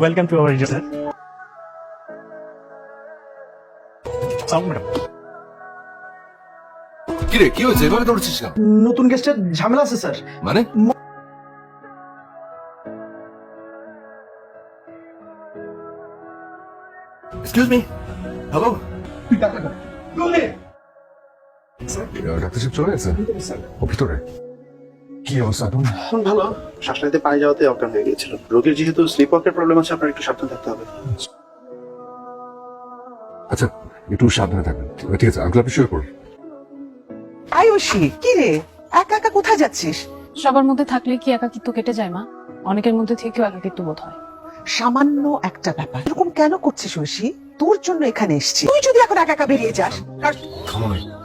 Welcome to our sir sound madam কিরে কি হয়েছে? এভাবে দৌড়ছিস কেন? নতুন গেস্টের ঝামেলা আছে স্যার। মানে? এক্সকিউজ মি হ্যালো ডাক্তার সাহেব চলে গেছে। ও ভিতরে? অবস্থা এখন এখন ভালো। শ্বাস নিতে পানি যাওয়াতে অজ্ঞান হয়ে গিয়েছিল। রোগীর যেহেতু স্লিপ ওয়াকের প্রবলেম আছে আপনার একটু সাবধান থাকতে হবে। আচ্ছা একটু সাবধানে থাকবেন। ঠিক আছে আঙ্কেল আপনি শুয়ে পড়ুন। আয়ুষী কি রে? একা একা কোথায় যাচ্ছিস? সবার মধ্যে থাকলে কি একাকিত্ব কেটে যায় মা? অনেকের মধ্যে থেকেও একাকিত্ব বোধ হয়। সামান্য একটা ব্যাপার। এরকম কেন করছিস ঐশী? তোর জন্য এখানে এসছি। তুই যদি এখন একা একা বেরিয়ে যাস কার-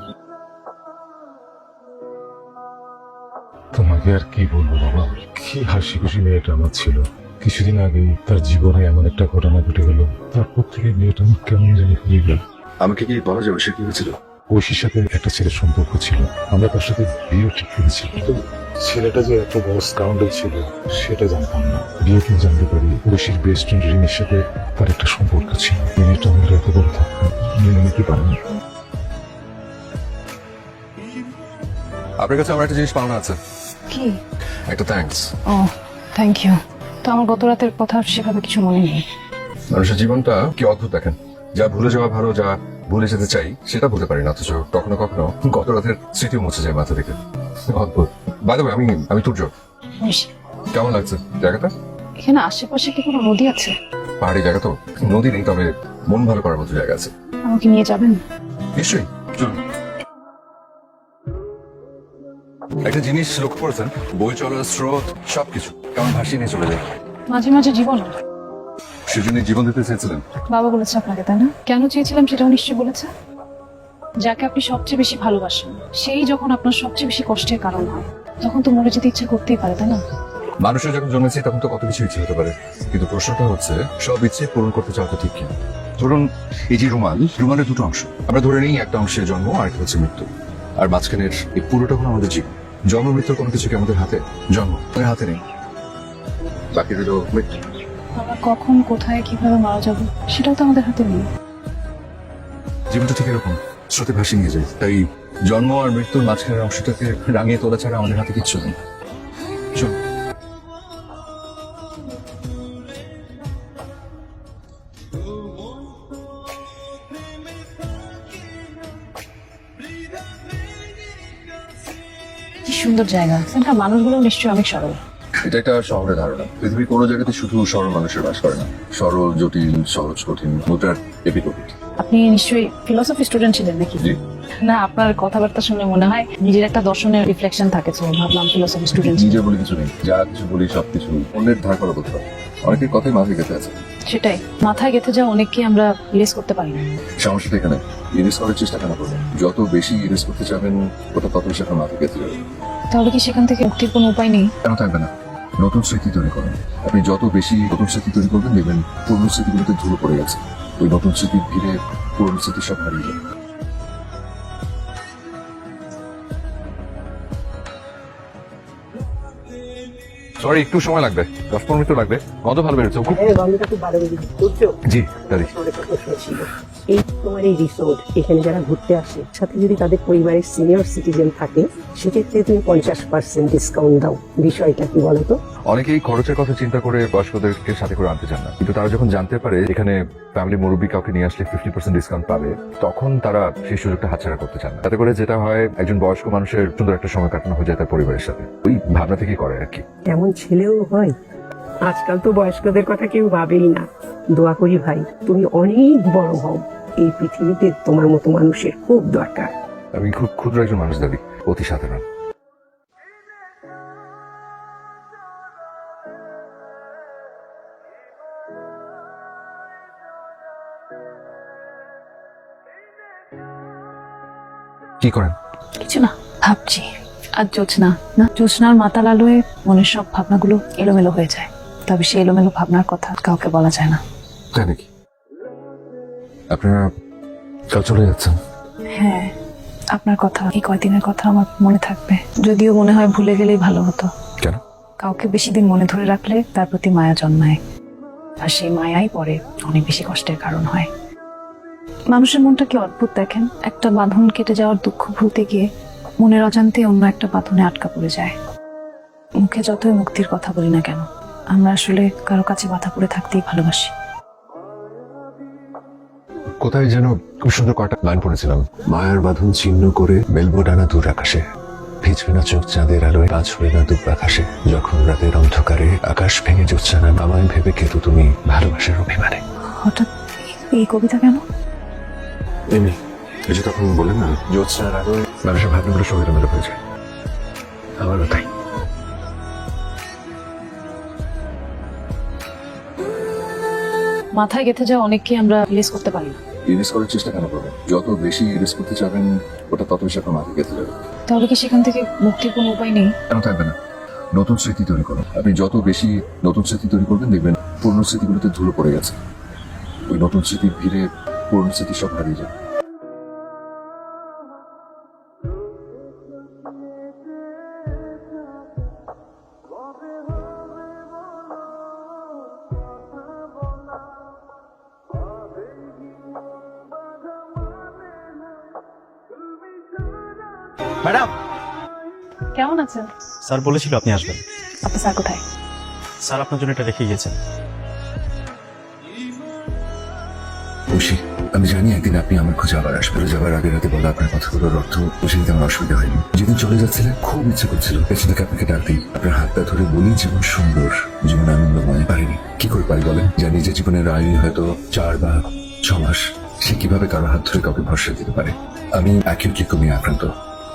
তোমাকে আর কি বলব বাবা? কি হাসি খুশি মেয়েটা আমার ছিল। কিছুদিন আগেই তার জীবনে এমন একটা ঘটনা ঘটে গেল। তারপর থেকে মেয়েটা আমার কেমন জানি হয়ে গেল। আমাকে কি বলা যাবে সে কি হয়েছিল? ঐশীর সাথে একটা ছেলের সম্পর্ক ছিল। আমরা তার সাথে বিয়ে ঠিক করেছি। কিন্তু ছেলেটা যে এত বড় স্কাউন্ডার ছিল সেটা জানতাম না। বিয়ে কিন্তু জানতে পারি? ঐশীর বেস্ট ফ্রেন্ড রিমের সাথে তার একটা সম্পর্ক ছিল। মেয়েটা আমার এত বড় থাকতো মেনে নিতে পারিনি। আপনার কাছে আমার একটা জিনিস পাওনা আছে। কি? একটা থ্যাঙ্কস ও থ্যাংক ইউ তো আমার গত রাতের কথা সেভাবে কিছু মনে নেই। মানুষের জীবনটা কি অদ্ভুত দেখেন? যা ভুলে যাওয়া ভালো যা ভুলে যেতে চাই সেটা বলতে পারি না অথচ কখনো কখনো গত রাতের স্মৃতিও মুছে যায় মাথা থেকে। অদ্ভুত। বাই দ্য আমি আমি তুর্য। বেশি। কেমন লাগছে? জায়গাটা? এখানে আশেপাশে কি কোনো নদী আছে? পাহাড়ি জায়গা তো। নদী নেই তবে মন ভালো করার মতো জায়গা আছে। আমাকে নিয়ে যাবেন? নিশ্চয়ই। চলুন। একটা জিনিস লক্ষ্য করেছেন? বই চলার স্রোত সবকিছু। কেমন ভাসিয়ে নিয়ে চলে যায়। মাঝে মাঝে জীবন সেজন্য জীবন দিতে চেয়েছিলেন। বাবা বলেছে আপনাকে তাই না? কেন চেয়েছিলাম সেটাও নিশ্চয়ই বলেছে? যাকে আপনি সবচেয়ে বেশি ভালোবাসেন সেই যখন আপনার সবচেয়ে বেশি কষ্টের কারণ হয় তখন তো মরে যেতে ইচ্ছা করতেই পারে তাই না? মানুষের যখন জন্মেছে তখন তো কত কিছু ইচ্ছে হতে পারে। কিন্তু প্রশ্নটা হচ্ছে সব ইচ্ছে পূরণ করতে চাও তো ঠিক কিনা? ধরুন এই যে রুমাল রুমালের দুটো অংশ। আমরা ধরে নিই একটা অংশের জন্ম আর একটা হচ্ছে মৃত্যু। আর মাঝখানের এই পুরোটা হলো আমাদের জীবন। জন্ম মৃত্যুর কোনো কিছু কি আমাদের হাতে জন্ম আমাদের হাতে নেই। বাকি রইল মৃত্যু। আমরা কখন কোথায় কীভাবে মারা যাব সেটাও তো আমাদের হাতে নেই। জীবনটা ঠিক এরকম স্রোতে ভাসিয়ে নিয়ে যায়। তাই জন্ম আর মৃত্যুর মাঝখানের অংশটাকে রাঙিয়ে তোলা ছাড়া আমাদের হাতে কিচ্ছু নেই। সুন্দর জায়গা। এখানকার মানুষগুলো নিশ্চয়ই অনেক সরল। এটা একটা শহরের ধারণা। পৃথিবীর কোনো জায়গাতে শুধু সরল মানুষের বাস করে না। সরল জটিল সহজ কঠিন মুদ্রার এপিকোপিট আপনি নিশ্চয়ই ফিলোসফি স্টুডেন্ট ছিলেন নাকি? না আপনার কথাবার্তা শুনে মনে হয় নিজের একটা দর্শনের রিফ্লেকশন থাকে তো ভাবলাম ফিলোসফি স্টুডেন্ট নিজে বলে কিছু নেই। যা কিছু বলি সবকিছু অন্যের ধার করা বলতে পারে অনেকের কথাই মাথায় গেঁথে আছে। সেটাই। মাথায় গেঁথে যাওয়া অনেককে আমরা ইরেজ করতে পারি না। সমস্যাটা এখানে। ইরেজ করার চেষ্টা কেন করবেন? যত বেশি ইরেজ করতে চাবেন ওটা তত বেশি আপনার মাথায় গেঁথে যাবে। তাহলে কি সেখান থেকে মুক্তির কোনো উপায় নেই? কেন থাকবে না? নতুন স্মৃতি তৈরি করেন আপনি যত বেশি নতুন স্মৃতি তৈরি করবেন দেখবেন পুরনো স্মৃতিগুলোতে ধুলো পড়ে গেছে। ওই নতুন স্মৃতির ভিড়ে পুরনো স্মৃতি সব হারিয়ে যাবে সরি একটু সময় লাগবে। দশ পনেরো মিনিট লাগবে। গন্ধ ভালো বেরোচ্ছে ছিল এই তোমার এই রিসোর্ট এখানে যারা ঘুরতে আসে সাথে যদি তাদের পরিবারের সিনিয়র সিটিজেন থাকে সেক্ষেত্রে তুমি পঞ্চাশ পার্সেন্ট ডিসকাউন্ট দাও। বিষয়টা কি বলো তো? অনেকেই খরচের কথা চিন্তা করে বয়স্কদেরকে সাথে করে আনতে চান না। কিন্তু তারা যখন জানতে পারে এখানে ফ্যামিলি মুরব্বী কাউকে নিয়ে আসলে ফিফটি পার্সেন্ট ডিসকাউন্ট পাবে তখন তারা সেই সুযোগটা হাতছাড়া করতে চান না। তাতে করে যেটা হয় একজন বয়স্ক মানুষের সুন্দর একটা সময় কাটানো হয়ে যায় তার পরিবারের সাথে। ওই ভাবনা থেকেই করে আর কি। এমন ছেলেও হয়। আজকাল তো বয়স্কদের কথা কেউ ভাবেই না। দোয়া করি ভাই তুমি অনেক বড় হও। এই পৃথিবীতে তোমার মতো মানুষের খুব দরকার। আমি খুব ক্ষুদ্র একজন মানুষ দাদি। অতি সাধারণ। কি করেন? কিছু না ভাবছি। আর জোছনা না? জোছনার মাতাল আলোয় মনের সব ভাবনাগুলো এলোমেলো হয়ে যায়। তবে সেই এলোমেলো ভাবনার কথা কাউকে বলা যায় না। তাই নাকি? আপনারা কাল চলে যাচ্ছেন? হ্যাঁ আপনার কথা এই কয়দিনের কথা আমার মনে থাকবে। যদিও মনে হয় ভুলে গেলেই ভালো হতো। কেন? কাউকে বেশি দিন মনে ধরে রাখলে তার প্রতি মায়া জন্মায়। আর সেই মায়াই পরে অনেক বেশি কষ্টের কারণ হয়। মানুষের মনটা কি অদ্ভুত দেখেন? একটা বাঁধন কেটে যাওয়ার দুঃখ ভুলতে গিয়ে মনের অজান্তে অন্য একটা বাঁধনে আটকা পড়ে যায়। মুখে যতই মুক্তির কথা বলি না কেন আমরা আসলে কারও কাছে বাধা পড়ে থাকতেই ভালোবাসি। কোথায় যেন খুব সুন্দর কটা লাইন পড়েছিলাম। মায়ার বাঁধন চিহ্ন করে মেলবো ডানা দূর আকাশে। ভিজবে না চোখ চাঁদের আলোয় কাজ হবে না দুপ আকাশে। যখন রাতের অন্ধকারে আকাশ ভেঙে যাচ্ছে না আমায় ভেবে কেতু তুমি ভালোবাসার অভিমানে। হঠাৎ এই কবিতা কেন? এমনি এই যে তখন বললেন না জ্যোৎস্নার আলোয় মানুষের ভাবনাগুলো সঙ্গে মেলে হয়ে যায় আমারও তাই। মাথায় গেঁথে যাওয়া অনেককে আমরা রিলিজ করতে পারি না। ইরিস করার চেষ্টা কেন করবেন যত বেশি ইরিস করতে চাবেন ওটা তত বেশি আপনার মাথায় গেথে যাবে। তাহলে কি সেখান থেকে মুক্তির কোনো উপায় নেই? কেন থাকবে না? নতুন স্মৃতি তৈরি করুন। আপনি যত বেশি নতুন স্মৃতি তৈরি করবেন দেখবেন পুরনো স্মৃতিগুলোতে ধুলো পড়ে গেছে। ওই নতুন স্মৃতি ভিড়ে পুরনো স্মৃতি সব হারিয়ে যাবে। ম্যাডাম। কেমন আছেন? স্যার বলেছিল আপনি আসবেন। আপনি স্যার কোথায়? স্যার আপনার জন্য এটা রেখে গিয়েছেন। খুশি আমি জানি একদিন আপনি আমার খোঁজে আবার আসবেন। যাবার আগে রাতে বলা আপনার কথাগুলোর অর্থ নিতে আমার অসুবিধা হয়নি। যেদিন চলে যাচ্ছিলেন খুব ইচ্ছে করছিল। পেছন থেকে আপনাকে ডাক দিই। আপনার হাতটা ধরে বলি জীবন সুন্দর জীবন আনন্দময়। পারিনি। কি করে পারি বলেন? যা নিজের জীবনের আয়ু হয়তো চার বা ছ মাস। সে কীভাবে কারও হাত ধরে কাউকে ভরসা দিতে পারে? আমি অ্যাকিউটলি কমিয়ে আক্রান্ত?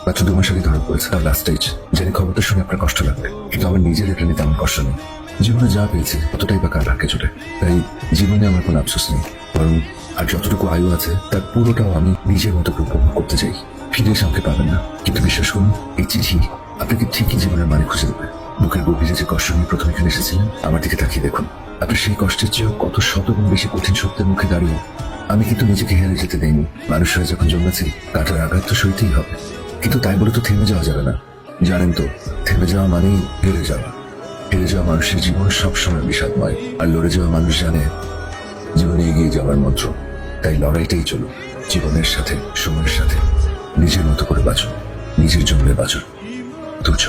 মাত্র দু মাস আগে ধরা পড়েছে তার লাস্ট স্টেজ জানি খবরটা শুনে আপনার কষ্ট লাগবে। কিন্তু আমার নিজের এটা নিতে আমার কষ্ট নেই। জীবনে যা পেয়েছি ততটাই বা কার ভাগ্যে জুটে তাই জীবনে আমার কোনো আফসোস নেই। বরং আর যতটুকু আয়ু আছে, তার পুরোটাও আমি নিজের মতো উপভোগ করতে চাই। ফিরে এসে আমাকে পাবেন না। কিন্তু বিশ্বাস করুন, এই চিঠি আপনাকে ঠিকই জীবনের মানে খুঁজে দেবে। বুকের গভীরে যে কষ্ট নিয়ে প্রথম এখানে এসেছিলেন, আমার দিকে তাকিয়ে দেখুন। আপনি সেই কষ্টের চেয়েও কত শতগুণ বেশি কঠিন সত্যের মুখে দাঁড়িয়ে আমি কিন্তু নিজেকে হেরে যেতে দেইনি। মানুষরা যখন জন্মেছি, কাটার আঘাত তো সইতেই হবে। কিন্তু তাই বলে তো থেমে যাওয়া যাবে না। জানেন তো, থেমে যাওয়া মানেই হেরে যাওয়া। হেরে যাওয়া মানুষের জীবন সবসময় বিষাদময়। আর লড়ে যাওয়া মানুষ জানে, জীবনে এগিয়ে যাওয়ার মন্ত্র। তাই লড়াইটাই চলো জীবনের সাথে, সময়ের সাথে। নিজের মতো করে বাঁচো নিজের জন্য বাঁচো তুচ্ছ